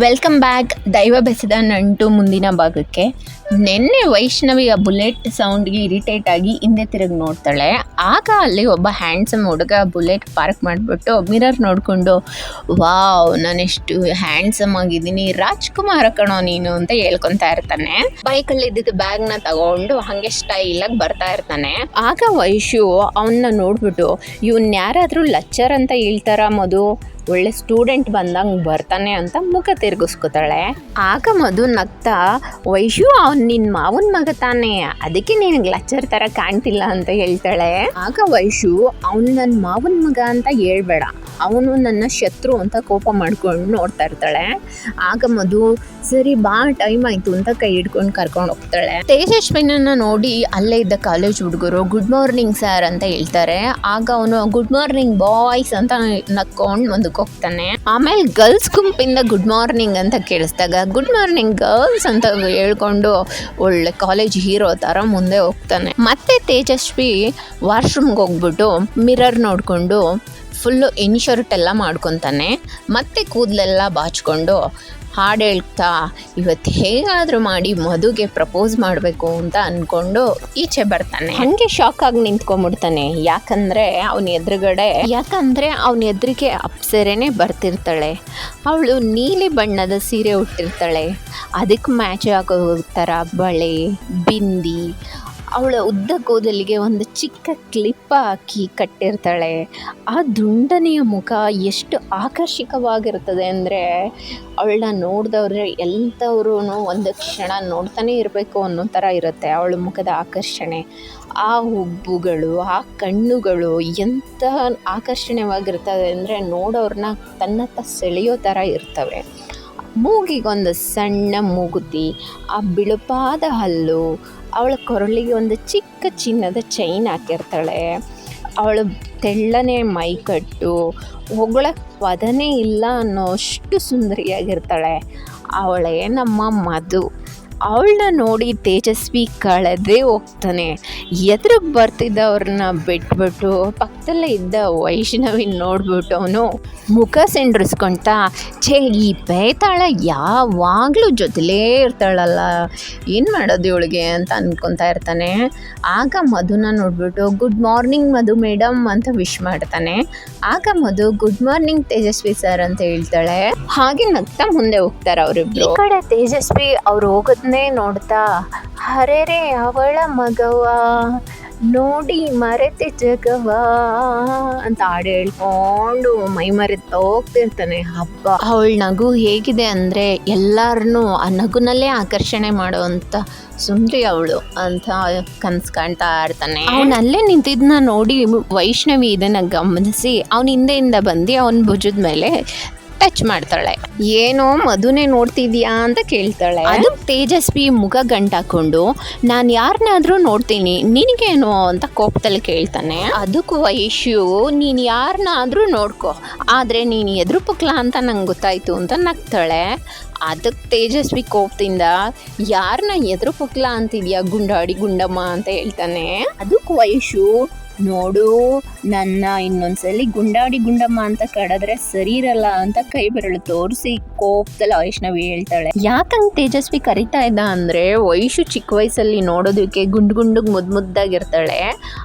Welcome back ದೈವ ಬೆಸೆದ ನಂಟು ಮುಂದಿನ ಭಾಗಕ್ಕೆ. ನಿನ್ನೆ ವೈಷ್ಣವಿಯ ಬುಲೆಟ್ ಸೌಂಡ್ಗೆ ಇರಿಟೇಟ್ ಆಗಿ ಹಿಂದೆ ತಿರುಗಿ ನೋಡ್ತಾಳೆ. ಆಗ ಅಲ್ಲಿ ಒಬ್ಬ ಹ್ಯಾಂಡ್ಸಮ್ ಹುಡುಗ ಬುಲೆಟ್ ಪಾರ್ಕ್ ಮಾಡಿಬಿಟ್ಟು ಮಿರರ್ ನೋಡಿಕೊಂಡು, ವಾವ್, ನಾನೆಷ್ಟು ಹ್ಯಾಂಡ್ಸಮ್ ಆಗಿದ್ದೀನಿ. ರಾಜ್ಕುಮಾರ ಕಣೋ ನೀನು ಅಂತ ಹೇಳ್ಕೊತಾ ಇರ್ತಾನೆ. ಬೈಕಲ್ಲಿ ಇದ್ದಿದ್ದು ಬ್ಯಾಗ್ನ ತಗೊಂಡು ಹಾಗೆ ಸ್ಟೈಲಾಗಿ ಬರ್ತಾ ಇರ್ತಾನೆ. ಆಗ ವೈಶು ಅವನ್ನ ನೋಡ್ಬಿಟ್ಟು, ಇವನ್ ಯಾರಾದರೂ ಲಚ್ಚರ್ ಅಂತ ಹೇಳ್ತಾರ ಮಧು? ಒಳ್ಳೆ ಸ್ಟೂಡೆಂಟ್ ಬಂದಂಗೆ ಬರ್ತಾನೆ ಅಂತ ಮುಖ ತಿರುಗಿಸ್ಕೊತಾಳೆ. ಆಗ ಮಧು ನಗ್ತಾ, ವೈಶು, ಅವ್ನು ನಿನ್ನ ಮಾವನ ಮಗ ತಾನೆ. ಅದಕ್ಕೆ ನಿನಗೆ ಲಚ್ಚರ್ ಥರ ಕಾಣ್ತಿಲ್ಲ ಅಂತ ಹೇಳ್ತಾಳೆ. ಆಗ ವೈಶು, ಅವ್ನು ನನ್ನ ಮಾವನ ಮಗ ಅಂತ ಹೇಳ್ಬೇಡ. ಅವನು ನನ್ನ ಶತ್ರು ಅಂತ ಕೋಪ ಮಾಡ್ಕೊಂಡು ನೋಡ್ತಾ ಇರ್ತಾಳೆ. ಆಗ ಮಧು, ಸರಿ ಬಾ ಟೈಮ್ ಆಯ್ತು ಅಂತ ಕೈ ಹಿಡ್ಕೊಂಡು ಕರ್ಕೊಂಡು ಹೋಗ್ತಾಳೆ. ತೇಜಸ್ವಿನನ್ನ ನೋಡಿ ಅಲ್ಲೇ ಇದ್ದ ಕಾಲೇಜ್ ಹುಡುಗರು ಗುಡ್ ಮಾರ್ನಿಂಗ್ ಸರ್ ಅಂತ ಹೇಳ್ತಾರೆ. ಆಗ ಅವನು ಗುಡ್ ಮಾರ್ನಿಂಗ್ ಬಾಯ್ಸ್ ಅಂತ ನಕ್ಕೊಂಡು ಮುಂದಕ್ಕೆ ಹೋಗ್ತಾನೆ. ಆಮೇಲೆ ಗರ್ಲ್ಸ್ ಗುಂಪಿಂದ ಗುಡ್ ಮಾರ್ನಿಂಗ್ ಅಂತ ಕೇಳಿಸ್ದಾಗ ಗುಡ್ ಮಾರ್ನಿಂಗ್ ಗರ್ಲ್ಸ್ ಅಂತ ಹೇಳ್ಕೊಂಡು ಒಳ್ಳೆ ಕಾಲೇಜ್ ಹೀರೋ ಥರ ಮುಂದೆ ಹೋಗ್ತಾನೆ. ಮತ್ತೆ ತೇಜಸ್ವಿ ವಾಶ್ರೂಮ್ಗೆ ಹೋಗ್ಬಿಟ್ಟು ಮಿರರ್ ನೋಡಿಕೊಂಡು ಫುಲ್ಲು ಇನ್ಶರ್ಟ್ ಎಲ್ಲ ಮಾಡ್ಕೊತಾನೆ. ಮತ್ತೆ ಕೂದಲೆಲ್ಲ ಬಾಚ್ಕೊಂಡು ಹಾಡು ಹೇಳ್ತಾ ಇವತ್ತು ಹೇಗಾದರೂ ಮಾಡಿ ಮಧುಗೆ ಪ್ರಪೋಸ್ ಮಾಡಬೇಕು ಅಂತ ಅಂದ್ಕೊಂಡು ಈಚೆ ಬರ್ತಾನೆ. ಹಂಗೆ ಶಾಕ್ ಆಗಿ ನಿಂತ್ಕೊಂಡ್ಬಿಡ್ತಾನೆ ಯಾಕಂದರೆ ಅವನ ಎದುರುಗಡೆ, ಯಾಕಂದರೆ ಅವನ ಎದುರಿಗೆ ಅಪ್ಸರೆನೇ ಬರ್ತಿರ್ತಾಳೆ. ಅವಳು ನೀಲಿ ಬಣ್ಣದ ಸೀರೆ ಉಟ್ಟಿರ್ತಾಳೆ. ಅದಕ್ಕೆ ಮ್ಯಾಚ್ ಆಗೋ ಥರ ಬಳೆ, ಬಿಂದಿ ಅವಳ ಉದ್ದ ಕೂದಲಿಗೆ ಒಂದು ಚಿಕ್ಕ ಕ್ಲಿಪ್ ಹಾಕಿ ಕಟ್ಟಿರ್ತಾಳೆ. ಆ ದುಂಡನೆಯ ಮುಖ ಎಷ್ಟು ಆಕರ್ಷಕವಾಗಿರ್ತದೆ ಅಂದರೆ ಅವಳನ್ನ ನೋಡಿದವ್ರೆ ಎಂಥವ್ರೂ ಒಂದು ಕ್ಷಣ ನೋಡ್ತಾನೆ ಇರಬೇಕು ಅನ್ನೋ ಥರ ಇರುತ್ತೆ ಅವಳ ಮುಖದ ಆಕರ್ಷಣೆ. ಆ ಹುಬ್ಬುಗಳು, ಆ ಕಣ್ಣುಗಳು ಎಂಥ ಆಕರ್ಷಣೀಯವಾಗಿರ್ತದೆ ಅಂದರೆ ನೋಡೋರನ್ನ ತನ್ನತ್ತ ಸೆಳೆಯೋ ಥರ ಇರ್ತವೆ. ಮೂಗಿಗೊಂದು ಸಣ್ಣ ಮೂಗುತಿ, ಆ ಬಿಳುಪಾದ ಹಲ್ಲು ಅವಳ ಕೊರಳಿಗೆ ಒಂದು ಚಿಕ್ಕ ಚಿನ್ನದ ಚೈನ್ ಹಾಕಿರ್ತಾಳೆ. ಅವಳು ತೆಳ್ಳನೆ ಮೈಕಟ್ಟು ಹೊಗಳಕ್ಕೆ ಪದನೇ ಇಲ್ಲ ಅನ್ನೋಷ್ಟು ಸುಂದರಿಯಾಗಿರ್ತಾಳೆ. ಅವಳೇ ನಮ್ಮ ಮಧು. ಅವಳನ್ನ ನೋಡಿ ತೇಜಸ್ವಿ ಕಳೆದೇ ಹೋಗ್ತಾನೆ. ಎದುರಿಗೆ ಬರ್ತಿದ್ದವ್ರನ್ನ ಬಿಟ್ಬಿಟ್ಟು ಪಕ್ಕದಲ್ಲೇ ಇದ್ದ ವೈಷ್ಣವಿ ನೋಡ್ಬಿಟ್ಟು ಅವನು ಮುಖ ಸೆಂಡ್ರಿಸ್ಕೊಂತ, ಛೇ, ಈ ಬೇತಾಳ ಯಾವಾಗಲೂ ಜೊತೆಲೇ ಇರ್ತಾಳಲ್ಲ, ಏನು ಮಾಡೋದು ಇವಳಿಗೆ? ಅಂತ ಅನ್ಕೊತಾ ಇರ್ತಾನೆ. ಆಗ ಮಧುನ ನೋಡ್ಬಿಟ್ಟು, ಗುಡ್ ಮಾರ್ನಿಂಗ್ ಮಧು ಮೇಡಮ್ ಅಂತ ವಿಶ್ ಮಾಡ್ತಾನೆ. ಆಗ Madhu, good morning Tejaswi sir ಅಂತ ಹೇಳ್ತಾಳೆ. ಹಾಗೆ ನಗ್ತಾ ಮುಂದೆ ಹೋಗ್ತಾರೆ ಅವರಿಬ್ರು. ಈ ಕಡೆ ತೇಜಸ್ವಿ ಅವ್ರು ಹೋಗೋದನ್ನೇ ನೋಡ್ತಾ ಹರೇರೆ ಅವಳ ಮಗವ ನೋಡಿ ಮರೆತೆ ಜಗವ ಅಂತ ಹಾಡು ಹೇಳ್ಕೊಂಡು ಮೈ ಮರೆತ ಹೋಗ್ತಿರ್ತಾನೆ ಹಬ್ಬ. ಅವಳ ನಗು ಹೇಗಿದೆ ಅಂದ್ರೆ ಎಲ್ಲರನ್ನೂ ಆ ನಗುನಲ್ಲೇ ಆಕರ್ಷಣೆ ಮಾಡುವಂಥ ಸುಂದ್ರಿ ಅವಳು ಅಂತ ಕನ್ಸ್ ಕಾಣ್ತಾ ಇರ್ತಾನೆ. ಅವನು ಅಲ್ಲೇ ನಿಂತಿದ್ನ ನೋಡಿ ವೈಷ್ಣವಿ ಇದನ್ನ ಗಮನಿಸಿ ಅವನ ಹಿಂದೆಯಿಂದ ಬಂದು ಅವನ ಭುಜದ ಮೇಲೆ ಟಚ್ ಮಾಡ್ತಾಳೆ. ಏನೋ ಮಧುನೇ ನೋಡ್ತಿದ್ಯಾ ಅಂತ ಕೇಳ್ತಾಳೆ. ಅದು ತೇಜಸ್ವಿ ಮುಖ ಗಂಟಾಕೊಂಡು ನಾನು ಯಾರನ್ನಾದ್ರೂ ನೋಡ್ತೀನಿ ನಿನಗೇನು? ಅಂತ ಕೋಪದಲ್ಲಿ ಕೇಳ್ತಾನೆ. ಅದಕ್ಕೂ ಇಶ್ಯೂ ನೀನು ಯಾರನ್ನಾದ್ರೂ ನೋಡ್ಕೊ ಆದರೆ ನೀನು ಎದುರು ಪುಕ್ಲ ಅಂತ ನಂಗೆ ಗೊತ್ತಾಯ್ತು ಅಂತ ನಗ್ತಾಳೆ. ಅದಕ್ಕೆ ತೇಜಸ್ವಿ ಕೋಪದಿಂದ ಯಾರನ್ನ ಎದುರು ಪುಕ್ಲ ಅಂತಿದ್ಯಾ ಗುಂಡಾಡಿ ಗುಂಡಮ್ಮ? ಅಂತ ಹೇಳ್ತಾನೆ. ಅದಕ್ಕೆ ವೈಶು ನೋಡು ನನ್ನ ಇನ್ನೊಂದ್ಸಲಿ ಗುಂಡಾಡಿ ಗುಂಡಮ್ಮ ಅಂತ ಕಡದ್ರೆ ಸರಿ ಇರಲ್ಲ ಅಂತ ಕೈ ಬೆರಳು ತೋರಿಸಿ ಕೋಪದಲ್ಲಿ ವೈಷ್ಣವಿ ಹೇಳ್ತಾಳೆ. ಯಾಕಂಗ್ ತೇಜಸ್ವಿ ಕರಿತಾ ಇದ್ದ ಅಂದ್ರೆ ವೈಶು ಚಿಕ್ಕ ವಯಸ್ಸಲ್ಲಿ ನೋಡೋದಕ್ಕೆ ಗುಂಡು ಗುಂಡುಗ್ ಮುದ್ ಮುದ್ದಾಗಿರ್ತಾಳೆ.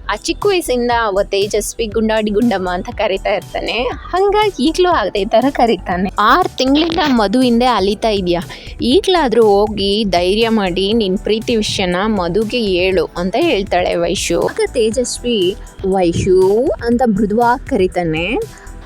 ಆ ಚಿಕ್ಕ ವಯಸ್ಸಿಂದ ಅವ ತೇಜಸ್ವಿ ಗುಂಡಾಡಿ ಗುಂಡಮ್ಮ ಅಂತ ಕರಿತಾ ಇರ್ತಾನೆ. ಹಂಗಾಗಿ ಈಗಲೂ ಆಗದೆ ತರ ಕರಿತಾನೆ. ಆರು ತಿಂಗಳಿಂದ ಮಧು ಹಿಂದೆ ಅಲಿತಾ ಇದೆಯಾ? ಈಗಲಾದರೂ ಹೋಗಿ ಧೈರ್ಯ ಮಾಡಿ ನಿನ್ ಪ್ರೀತಿ ವಿಷಯನ ಮಧುಗೆ ಹೇಳು ಅಂತ ಹೇಳ್ತಾಳೆ ವೈಶು. ಆಗ ತೇಜಸ್ವಿ ವೈಶು ಅಂತ ಮೃದುವಾಗಿ ಕರಿತಾನೆ.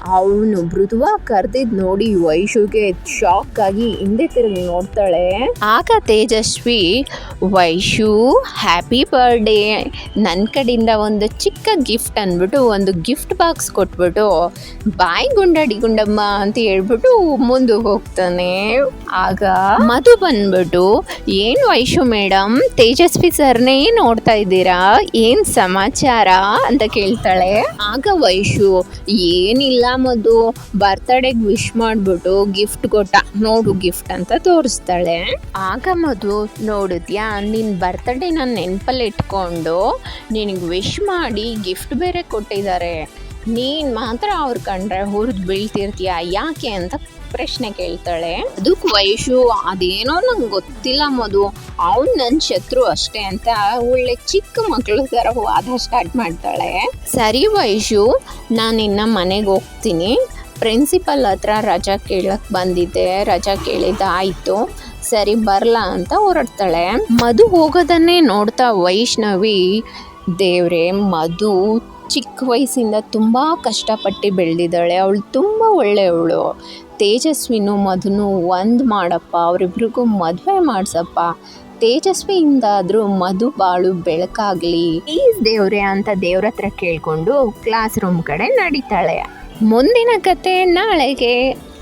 ಅವನು ಮೃದುವಾಗಿ ಕರೆದಿದ್ದು ನೋಡಿ ವೈಶುಗೆ ಶಾಕ್ ಆಗಿ ಹಿಂದೆ ತಿರುಗಿ ನೋಡ್ತಾಳೆ. ಆಗ ತೇಜಸ್ವಿ, ವೈಶು ಹ್ಯಾಪಿ ಬರ್ಡೇ ನನ್ನ ಕಡೆಯಿಂದ ಒಂದು ಚಿಕ್ಕ ಗಿಫ್ಟ್ ಅಂದ್ಬಿಟ್ಟು ಒಂದು ಗಿಫ್ಟ್ ಬಾಕ್ಸ್ ಕೊಟ್ಬಿಟ್ಟು ಬಾಯ್ ಗುಂಡಡಿ ಗುಂಡಮ್ಮ ಅಂತ ಹೇಳ್ಬಿಟ್ಟು ಮುಂದೆ ಹೋಗ್ತಾನೆ. ಆಗ ಮಧು ಬಂದ್ಬಿಟ್ಟು, ಏನು ವೈಶು ಮೇಡಮ್ ತೇಜಸ್ವಿ ಸರ್ನೇ ನೋಡ್ತಾ ಇದ್ದೀರಾ? ಏನು ಸಮಾಚಾರ? ಅಂತ ಕೇಳ್ತಾಳೆ. ಆಗ ವೈಶು, ಏನಿಲ್ಲ ಮಧು ಬರ್ತಡೇಗೆ ವಿಶ್ ಮಾಡ್ಬಿಟ್ಟು ಗಿಫ್ಟ್ ಕೊಟ್ಟ. ನೋಡು ಗಿಫ್ಟ್ ಅಂತ ತೋರಿಸ್ತಾಳೆ. ಆಗ ಮಧು, ನೋಡಿದ್ಯಾ ನಿನ್ನ ಬರ್ತಡೇ ನನ್ನ ನೆನಪಲ್ಲಿ ಇಟ್ಕೊಂಡು ನಿನಗೆ ವಿಶ್ ಮಾಡಿ ಗಿಫ್ಟ್ ಬೇರೆ ಕೊಟ್ಟಿದ್ದಾರೆ ನೀನು ಮಾತ್ರ ಅವ್ರು ಕಂಡ್ರೆ ಹುರಿದು ಬೀಳ್ತಿರ್ತೀಯ, ಯಾಕೆ ಅಂತ ಪ್ರಶ್ನೆ ಕೇಳ್ತಾಳೆ. ಅದಕ್ಕೆ ವಯಸ್ಸು, ಅದೇನೋ ನಂಗೆ ಗೊತ್ತಿಲ್ಲ ಮದು ಅವ್ನು ನನ್ನ ಶತ್ರು ಅಷ್ಟೇ ಅಂತ ಒಳ್ಳೆ ಚಿಕ್ಕ ಮಕ್ಕಳು ಥರ ವಾದ ಸ್ಟಾರ್ಟ್ ಮಾಡ್ತಾಳೆ. ಸರಿ ವಯಸ್ಸು, ನಾನು ಇನ್ನು ಮನೆಗೆ ಹೋಗ್ತೀನಿ. ಪ್ರಿನ್ಸಿಪಲ್ ಹತ್ರ ರಜಾ ಕೇಳಕ್ ಬಂದಿದ್ದೆ. ರಜಾ ಕೇಳಿದಾಯ್ತು ಸರಿ ಬರಲ್ಲ ಅಂತ ಹೊರಡ್ತಾಳೆ. ಮಧು ಹೋಗೋದನ್ನೇ ನೋಡ್ತಾ ವೈಷ್ಣವಿ, ದೇವ್ರೆ, ಮಧು ಚಿಕ್ಕ ವಯಸ್ಸಿಂದ ತುಂಬ ಕಷ್ಟಪಟ್ಟು ಬೆಳೆದಿದ್ದಾಳೆ. ಅವಳು ತುಂಬ ಒಳ್ಳೆಯವಳು. ತೇಜಸ್ವಿನೂ ಮಧುನು ಒಂದು ಮಾಡಪ್ಪ, ಅವರಿಬ್ರಿಗೂ ಮದುವೆ ಮಾಡಿಸಪ್ಪ. ತೇಜಸ್ವಿಯಿಂದಾದರೂ ಮಧು ಬಾಳು ಬೆಳಕಾಗಲಿ. ಪ್ಲೀಸ್ ದೇವ್ರೆ ಅಂತ ದೇವ್ರ ಹತ್ರ ಕೇಳಿಕೊಂಡು ಕ್ಲಾಸ್ ರೂಮ್ ಕಡೆ ನಡೀತಾಳೆ. ಮುಂದಿನ ಕತೆ ನಾಳೆಗೆ.